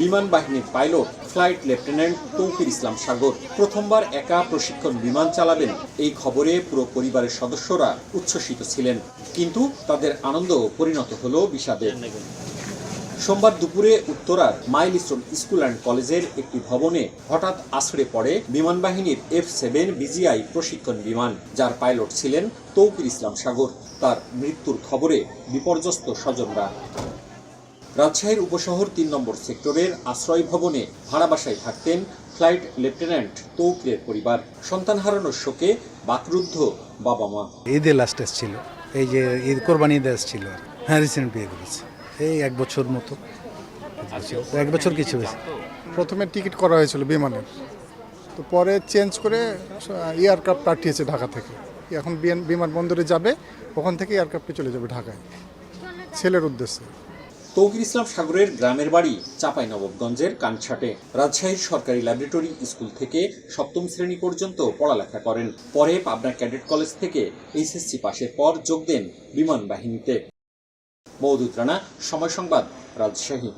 বিমান বাহিনীর pilot, flight lieutenant Toufir Islam Sagar প্রথমবার একা প্রশিক্ষণ বিমান চালাবেন এই খবরে পুরো পরিবারের সদস্যরা উচ্ছ্বসিত ছিলেন। কিন্তু তাদের আনন্দ পরিণত হলো বিষাদে। সোমবার দুপুরে উত্তরার মাইলস্টোন স্কুল অ্যান্ড কলেজের একটি ভবনে হঠাৎ আছড়ে পড়ে বিমান বাহিনীর এফ সেভেন বিজিআই প্রশিক্ষণ বিমান, যার পাইলট ছিলেন তৌকির ইসলাম সাগর। তার মৃত্যুর খবরে বিপর্যস্ত স্বজনরা। রাজশাহীর উপশহর তিন নম্বর সেক্টরের আশ্রয় ভবনে ভাড়া বাসায় থাকতেন ফ্লাইট লেফটেন্যান্ট তৌকিরের পরিবার। সন্তান হারানোর শোকে বাকরুদ্ধ বাবা মা। ঈদে লাস্ট এসেছিল। এই যে ঈদ কোরবানি ঈদে কি। হ্যাঁ রিসেন্ট বিয়ে করেছে। এই এক বছর মতো। এক বছর কিছু হয়েছে। প্রথমে টিকিট করা হয়েছিল বিমানের তো পরে চেঞ্জ করে এয়ারক্রাফট পাঠিয়েছে ঢাকা থেকে। এখন বিমান- বিমানবন্দরে যাবে ওখান থেকে এয়ারক্রাফটে চলে যাবে ঢাকায়। ছেলের উদ্দেশ্যে। তৌকির ইসলাম সাগরের গ্রামের বাড়ি চাপাই নবাবগঞ্জের কানছাটে। রাজশাহীর সরকারি ল্যাবরেটরি স্কুল থেকে সপ্তম শ্রেণি পর্যন্ত পড়ালেখা করেন। পরে পাবনা ক্যাডেট কলেজ থেকে এইচএসসি পাশের পর যোগ দেন বিমান বাহিনীতে। মৌদুদ রানা সময় সংবাদ রাজশাহী।